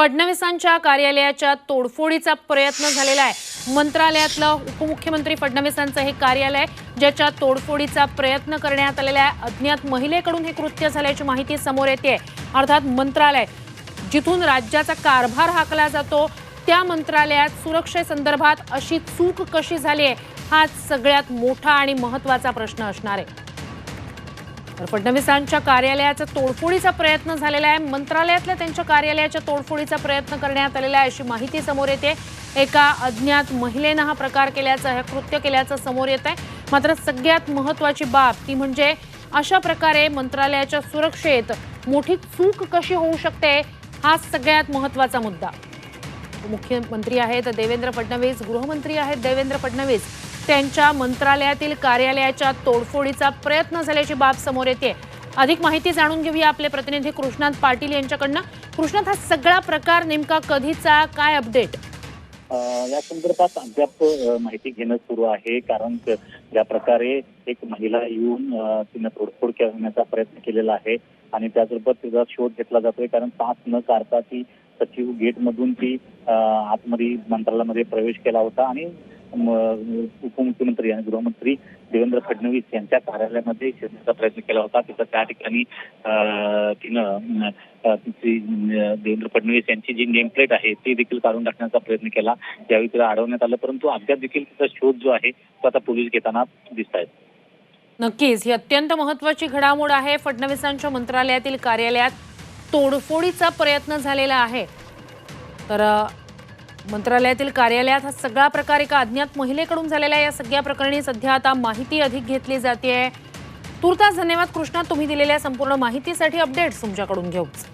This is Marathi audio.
फडणवीसांच्या कार्यालयाच्या तोडफोडीचा प्रयत्न झालेला आहे. मंत्रालयातलं उपमुख्यमंत्री फडणवीसांचं हे कार्यालय ज्याच्या तोडफोडीचा प्रयत्न करण्यात आलेला आहे. अज्ञात महिलेकडून हे कृत्य झाल्याची माहिती समोर येते अर्थात मंत्रालय जिथून राज्याचा कारभार हाकला जातो त्या मंत्रालयात सुरक्षेसंदर्भात अशी चूक कशी झाली आहे हा सगळ्यात मोठा आणि महत्त्वाचा प्रश्न असणार आहे. तर फडणवीसांच्या कार्यालयाचा तोडफोडीचा प्रयत्न झालेला आहे. मंत्रालयातल्या त्यांच्या कार्यालयाच्या तोडफोडीचा प्रयत्न करण्यात आलेला आहे अशी माहिती समोर येते. एका अज्ञात महिलेनं हा प्रकार केल्याचं हे कृत्य केल्याचं समोर येत आहे. मात्र सगळ्यात महत्त्वाची बाब ती म्हणजे अशा प्रकारे मंत्रालयाच्या सुरक्षेत मोठी चूक कशी होऊ शकते हा सगळ्यात महत्त्वाचा मुद्दा. मुख्यमंत्री आहेत देवेंद्र फडणवीस गृहमंत्री आहेत देवेंद्र फडणवीस त्यांच्या मंत्रालयातील कार्यालयाच्या तोडफोडीचा प्रयत्न झाल्याची बाब समोर येते अधिक माहिती जाणून घेऊया आपले प्रतिनिधी कृष्णात पाटील यांच्याकडनं. कृष्णात हा सगळा प्रकार नेमका कधीचा काय अपडेट? या संदर्भात अद्याप माहिती घेणं सुरू आहे. कारण ज्या प्रकारे एक महिला येऊन तिनं तोडफोड करण्याचा प्रयत्न केलेला आहे आणि त्याचबरोबर तिचा शोध घेतला जातोय. कारण तास न काढता ती सचिव गेटमधून ती आतमध्ये मंत्रालयामध्ये प्रवेश केला होता आणि उपमुख्यमंत्री आणि गृहमंत्री देवेंद्र फडणवीस यांच्या कार्यालयामध्ये शिरण्याचा प्रयत्न केला होता. तिथं त्या ठिकाणी तिनं देवेंद्र फडणवीस यांची जी नेम प्लेट आहे ती देखील काढून टाकण्याचा प्रयत्न केला. यावेळी तिला अडवण्यात आलं परंतु अद्याप देखील तिचा शोध जो आहे तो आता पोलीस घेताना दिसत आहेत नक्कीच. ही अत्यंत महत्वाची घडामोड आहे. फडणवीसांच्या मंत्रालयातील कार्यालयात तोडफोडीचा प्रयत्न झालेला आहे. तर मंत्रालयातील कार्यालयात हा सगळा प्रकार एका अज्ञात महिलेकडून झालेला आहे. या सगळ्या प्रकरणी सध्या आता माहिती अधिक घेतली जाते तुर्तास धन्यवाद कृष्णा तुम्ही दिलेल्या संपूर्ण माहितीसाठी अपडेट्स तुमच्याकडून घेऊच.